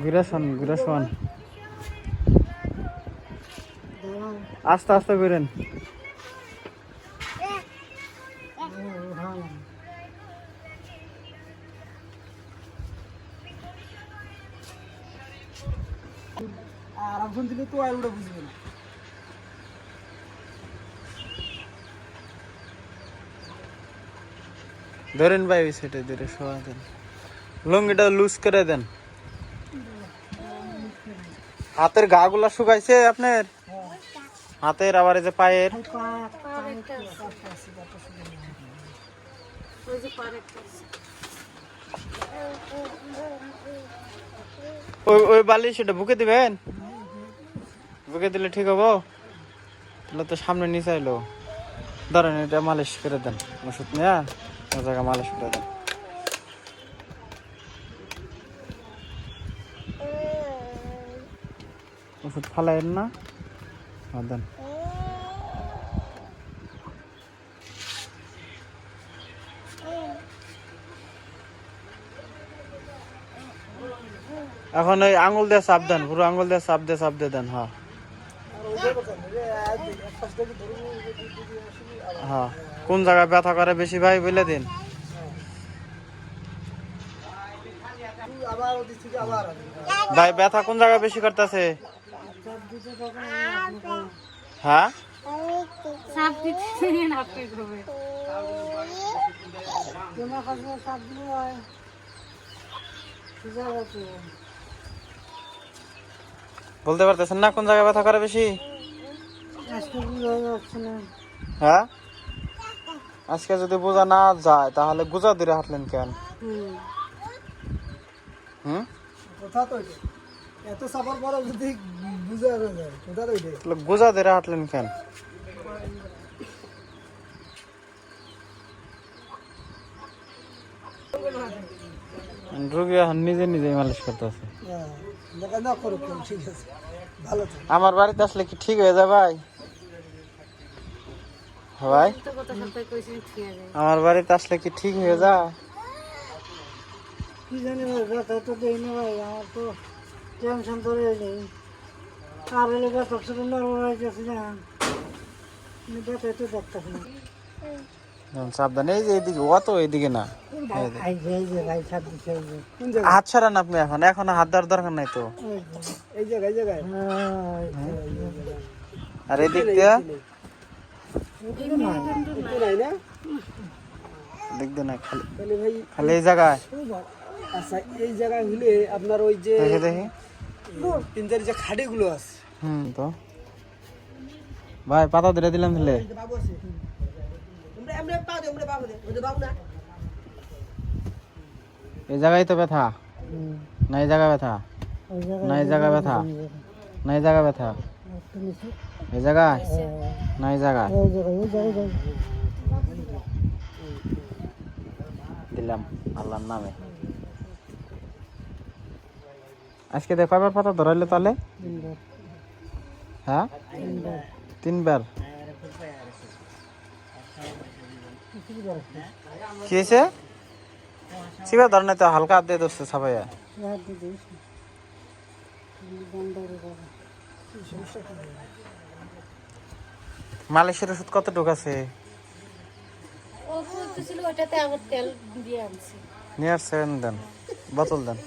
ঘুরে শোন ঘুরে আস্তে আস্তে ঘুরেন। আর অপশন দিলে তো আর ওটা বুঝবে না। ধরেন ভাই ওই সাইডে ধরে শোয়া দেন। লুঙ্গিটা লুজ করে দেন। হাতের গা গুলা শুকাইছে আপনার? হাতের আবার যে পায়ের? ওই ওই বালিশ ওটা বুকে দিবেন? বুকে দিলে ঠিক হব? তাহলে তো সামনে নিচে এলো ধরেন এটা মালিশ করে দেন, ওষুধ নিয়ে জায়গা মালিশ করে দেন। ওষুধ ফালাইন না। দেন। এখন ওই আঙুল দিয়ে চাপ দেন, পুরো আঙুল দিয়ে চাপ দিয়ে চাপ দিয়ে দেন হ্যাঁ। হ্যাঁ। কোন জায়গায় ব্যথা করে বেশি ভাই, বলে দিন। ভাই, ব্যথা কোন জায়গায় বেশি করতেছে? হ্যাঁ? বলতে পারতেছেন না কোন জায়গায় ব্যথা করে বেশি? হ্যাঁ? আজকে যদি বোঝা না যায় তাহলে গুজা দূরে হাঁটলেন কেন? হুম। কথা তো এত সাফার পরে যদি গুজা দূরে হাঁটলেন কেন? রোগী এখন নিজে নিজেই মালিশ করতেছে দেখা না করো কেউ, ঠিক আছে। আমার বাড়িতে আসলে কি ঠিক হয়ে যায় ভাই? ভাই? আমার বাড়িতে আসলে কি ঠিক হয়ে যায়? কি জানি ভাই ব্যথা তো দেই না ভাই আমার তো টেনশন রয়ে নেই। আর এলে ব্যথা শুধু নরম হয়ে গেছে না আমি ব্যথা তো দেখতেছি না যেমন সাবধান এই যে এইদিকে অত এইদিকে না এই যে এই যে ভাই সাত দিচ্ছে এই যে কোন জায়গায় হাত ছাড়ান আপনি এখন এখন হাত দেওয়ার দরকার নাই তো এই জায়গায় এই জায়গায় আর এদিক দিয়ে একটু নাই না এদিক দিয়ে না খালি তাহলে ভাই খালি এই জায়গায় আচ্ছা এই জায়গায় হলে আপনার ওই যে দেখে দেখি যে আছে। হুম তো। ভাই পাতা ধরে দিলাম দিলে বাবু আছে। আমরা আমরা পা দে আমরা বাবু দে। ওই বাবু না। এই জায়গায় তো ব্যথা। না এই জায়গায় ব্যথা। ওই না এই জায়গায় ব্যথা। না এই জায়গায় ব্যথা। এই জায়গায়? না এই জায়গায়। দিলাম আল্লাহর নামে। আজকে দেখ কয়বার পাতা ধরাইলে তাহলে? হ্যাঁ? তিনবার। কি হয়েছে? সিবা ধর নাই তো হালকা হাত দিয়ে ধরছে সবাই মালিশের ওষুধ দিয়ে আনছি। নিয়ে আসছেন দেন বোতল দেন।